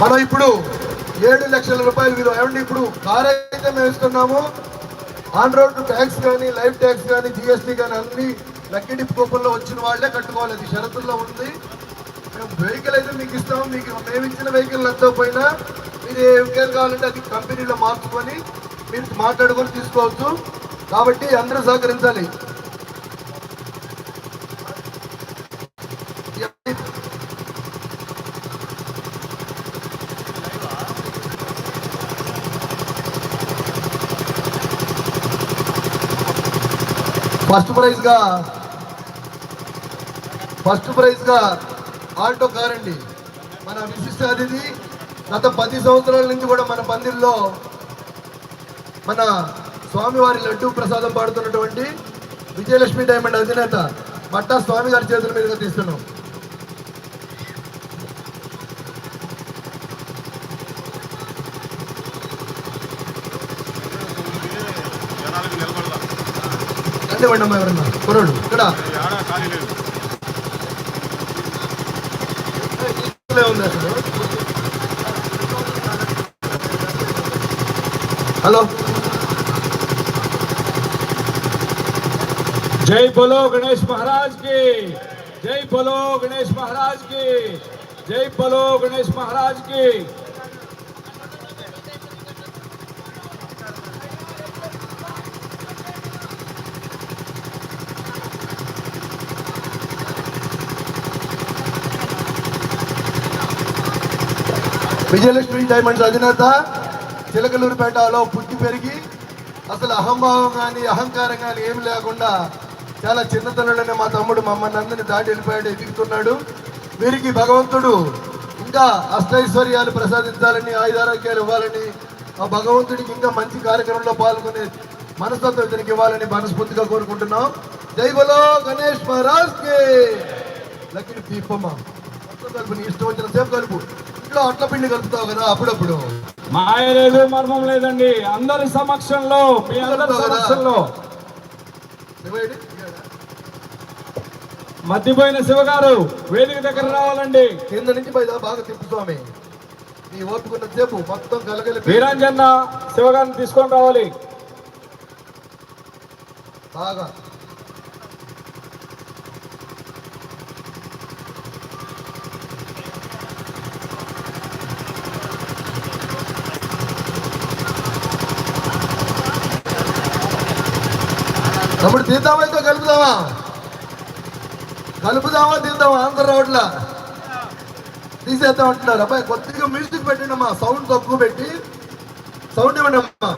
మనం ఇప్పుడు ఏడు లక్షల రూపాయలు విలువ ఏమంటే ఇప్పుడు కార్ అయితే మేము ఇస్తున్నాము. ఆన్ రోడ్ ట్యాక్స్ కానీ లైఫ్ ట్యాక్స్ కానీ జిఎస్టీ కానీ అన్ని లక్కీ డిప్ కూపన్లో వచ్చిన వాళ్ళే కట్టుకోవాలి. అది షరతుల్లో ఉంది. మేము వెహికల్ అయితే మీకు ఇస్తాము మీకు మేము ఇచ్చిన వెహికల్ నచ్చకపోయినా మీరు ఏ వెహికల్ కావాలంటే అది కంపెనీలో మార్చుకొని మీరు మాట్లాడుకొని తీసుకోవచ్చు. కాబట్టి అందరూ సహకరించాలి. ఫస్ట్ ప్రైజ్గా ఫస్ట్ ప్రైజ్గా ఆల్టో కార్ అండి మన విశిష్ట అతిథి గత పది సంవత్సరాల నుంచి కూడా మన పందిల్లో మన స్వామివారి లడ్డూ ప్రసాదం పాడుతున్నటువంటి విజయలక్ష్మి డైమండ్ అధినేత పట్టా స్వామి గారి చేతుల మీదుగా తీస్తున్నాం. వచ్చేవాడి అమ్మా ఎవరన్నా? కుర్రోడు ఇక్కడ ఉంది అసలు. హలో. జై బోలో గణేష్ మహారాజ్కి. జై బోలో గణేష్ మహారాజ్కి. జై బోలో గణేష్ మహారాజ్కి. విజయలక్ష్మి డైమండ్స్ అధినేత చిలకలూరుపేటలో పుట్టి పెరిగి అసలు అహంభావం కానీ అహంకారం కానీ ఏమి లేకుండా చాలా చిన్నతనంలోనే మా తమ్ముడు మమ్మల్ని అందరినీ దాటి వెళ్ళిపోయాడు ఎదుగుతున్నాడు. వీరికి భగవంతుడు ఇంకా అష్టైశ్వర్యాలు ప్రసాదించాలని ఆయుధారోగ్యాలు ఇవ్వాలని ఆ భగవంతుడికి ఇంకా మంచి కార్యక్రమంలో పాల్గొనే మనస్తత్వం ఇతనికి ఇవ్వాలని మనస్ఫూర్తిగా కోరుకుంటున్నాం. జై బలో గణేష్ మహారాజ్ కే. లక్ష్మీ దీపమ్మ కలుపు నీ ఇష్టం వచ్చిన సేపు కలుపు ఇంట్లో అట్ల పిండి కలుపుతావు కదా అప్పుడప్పుడు? మాయ లేదు మర్మం లేదండి. అందరి సమక్షంలో మీ అందరి సమక్షంలో? మద్దిపోయిన శివగారు వేదిక దగ్గర రావాలండి. కింద నుంచి పైదా? బాగా తిప్పు స్వామి. నీ ఓపుకున్న సేపు మొత్తం కలగలిపి వీరాంజన్న శివగారిని తీసుకొని రావాలి. బాగా. తమ్ముడు తీద్దామైతే కలుపుదామా? కలుపుదామా తీద్దామా? అందరు రోడ్ల తీసేద్దాం అంటున్నారు. అబ్బాయి కొద్దిగా మ్యూజిక్ పెట్టండి అమ్మా సౌండ్ తక్కువ పెట్టి. సౌండ్ ఇవ్వండి అమ్మా